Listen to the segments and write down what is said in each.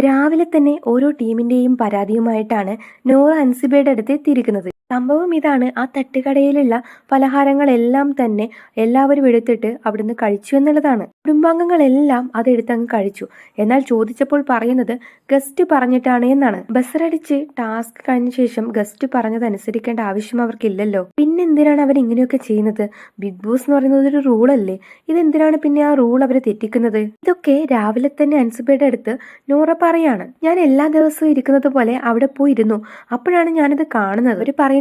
രാവിലെ തന്നെ ഓരോ ടീമിന്റെയും പരാതിയുമായിട്ടാണ് നോറ അൻസിബയുടെ അടുത്ത് എത്തിയിരിക്കുന്നത്. സംഭവം ഇതാണ്. ആ തട്ടുകടയിലുള്ള പലഹാരങ്ങളെല്ലാം തന്നെ എല്ലാവരും എടുത്തിട്ട് അവിടുന്ന് കഴിച്ചു എന്നുള്ളതാണ്. കുടുംബാംഗങ്ങളെല്ലാം അതെടുത്തങ്ങ് കഴിച്ചു. എന്നാൽ ചോദിച്ചപ്പോൾ പറയുന്നത് ഗസ്റ്റ് പറഞ്ഞിട്ടാണ് എന്നാണ്. ബസ്സറടിച്ച് ടാസ്ക് കഴിഞ്ഞ ശേഷം ഗസ്റ്റ് പറഞ്ഞത് അനുസരിക്കേണ്ട ആവശ്യം അവർക്കില്ലല്ലോ. പിന്നെ എന്തിനാണ് അവർ ഇങ്ങനെയൊക്കെ ചെയ്യുന്നത്? ബിഗ് ബോസ് എന്ന് പറയുന്നത് ഒരു റൂളല്ലേ? ഇതെന്തിനാണ് പിന്നെ ആ റൂൾ അവരെ തെറ്റിക്കുന്നത്? ഇതൊക്കെ രാവിലെ തന്നെ അൻസുബയുടെ അടുത്ത് നോറ പറയാണ്. ഞാൻ എല്ലാ ദിവസവും ഇരിക്കുന്നത് പോലെ അവിടെ പോയിരുന്നു. അപ്പോഴാണ് ഞാനിത് കാണുന്നത്. ഒരു പറയുന്നത്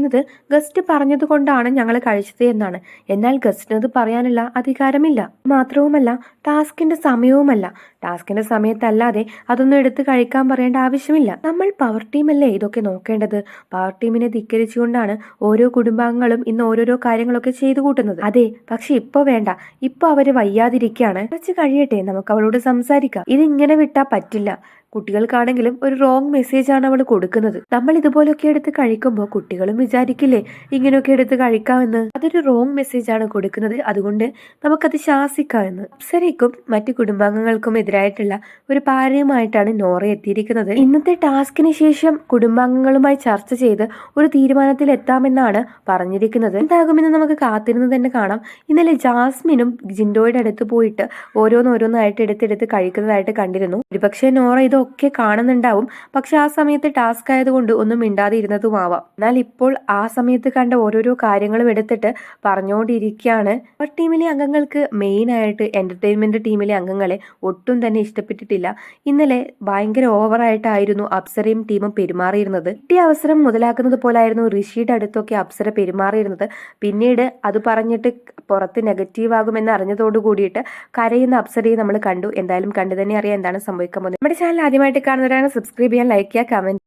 ഗസ്റ്റ് പറഞ്ഞതുകൊണ്ടാണ് ഞങ്ങൾ കഴിച്ചത് എന്നാണ്. എന്നാൽ ഗസ്റ്റിന് അത് പറയാനുള്ള അധികാരമില്ല. മാത്രവുമല്ല ടാസ്കിന്റെ സമയവുമല്ല. ടാസ്കിന്റെ സമയത്തല്ലാതെ അതൊന്നും എടുത്ത് കഴിക്കാൻ പറയേണ്ട ആവശ്യമില്ല. നമ്മൾ പവർ ടീമല്ലേ ഇതൊക്കെ നോക്കേണ്ടത്? പവർ ടീമിനെ ധിക്കരിച്ചുകൊണ്ടാണ് ഓരോ കുടുംബാംഗങ്ങളും ഇന്ന് ഓരോരോ കാര്യങ്ങളൊക്കെ ചെയ്തു കൂട്ടുന്നത്. അതെ പക്ഷെ ഇപ്പൊ വേണ്ട. ഇപ്പൊ അവർ വയ്യാതിരിക്കുകയാണ്. കുറച്ച് കഴിയട്ടെ നമുക്ക് അവളോട് സംസാരിക്കാം. ഇതിങ്ങനെ വിട്ടാ പറ്റില്ല. കുട്ടികൾക്കാണെങ്കിലും ഒരു റോങ് മെസ്സേജ് ആണ് അവൾ കൊടുക്കുന്നത്. നമ്മൾ ഇതുപോലൊക്കെ എടുത്ത് കഴിക്കുമ്പോൾ കുട്ടികളും വിചാരിക്കില്ലേ ഇങ്ങനെയൊക്കെ എടുത്ത് കഴിക്കാമെന്ന്? അതൊരു റോങ് മെസ്സേജ് ആണ് കൊടുക്കുന്നത്. അതുകൊണ്ട് നമുക്കത് ശാസിക്കാമെന്ന്. അപ്സരയ്ക്കും മറ്റു കുടുംബാംഗങ്ങൾക്കും എതിരായിട്ടുള്ള ഒരു പാരയുമായിട്ടാണ് നോറ എത്തിയിരിക്കുന്നത്. ഇന്നത്തെ ടാസ്കിന് ശേഷം കുടുംബാംഗങ്ങളുമായി ചർച്ച ചെയ്ത് ഒരു തീരുമാനത്തിൽ എത്താമെന്നാണ് പറഞ്ഞിരിക്കുന്നത്. എന്താകുമെന്ന് നമുക്ക് കാത്തിരുന്ന് തന്നെ കാണാം. ഇന്നലെ ജാസ്മിനും ജിൻഡോയുടെ അടുത്ത് പോയിട്ട് ഓരോന്നോരോന്നായിട്ട് എടുത്തെടുത്ത് കഴിക്കുന്നതായിട്ട് കണ്ടിരുന്നു. ഒരുപക്ഷെ നോറ ഇതൊക്കെ കാണുന്നുണ്ടാവും. പക്ഷെ ആ സമയത്ത് ടാസ്ക് ആയതുകൊണ്ട് ഒന്നും മിണ്ടാതെ ഇരുന്നതുമാവാം എന്നാൽ ഇപ്പോൾ ആ സമയത്ത് കണ്ട ഓരോരോ കാര്യങ്ങളും എടുത്തിട്ട് പറഞ്ഞുകൊണ്ടിരിക്കുകയാണ്. അവർ ടീമിലെ അംഗങ്ങൾക്ക് മെയിൻ ആയിട്ട് എന്റർടൈൻമെന്റ് ടീമിലെ അംഗങ്ങളെ ഒട്ടും തന്നെ ഇഷ്ടപ്പെട്ടിട്ടില്ല. ഇന്നലെ ഭയങ്കര ഓവറായിട്ടായിരുന്നു അപ്സരയും ടീമും പെരുമാറിയിരുന്നത്. കിട്ടിയ അവസരം മുതലാക്കുന്നത് പോലായിരുന്നു ഋഷിയുടെ അടുത്തൊക്കെ അപ്സര പെരുമാറിയിരുന്നത്. പിന്നീട് അത് പറഞ്ഞിട്ട് പുറത്ത് നെഗറ്റീവ് ആകുമെന്ന് അറിഞ്ഞതോട് കൂടിയിട്ട് കരയുന്ന അപ്സരയെ നമ്മൾ കണ്ടു. എന്തായാലും കണ്ടു തന്നെ അറിയാം എന്താണ് സംഭവിക്കാൻ പോകുന്നത്. നമ്മുടെ ചാനൽ ആദ്യമായിട്ട് കാണുന്നവരാണ് സബ്സ്ക്രൈബ് ചെയ്യാൻ ലൈക്ക് ചെയ്യുക കമന്റ്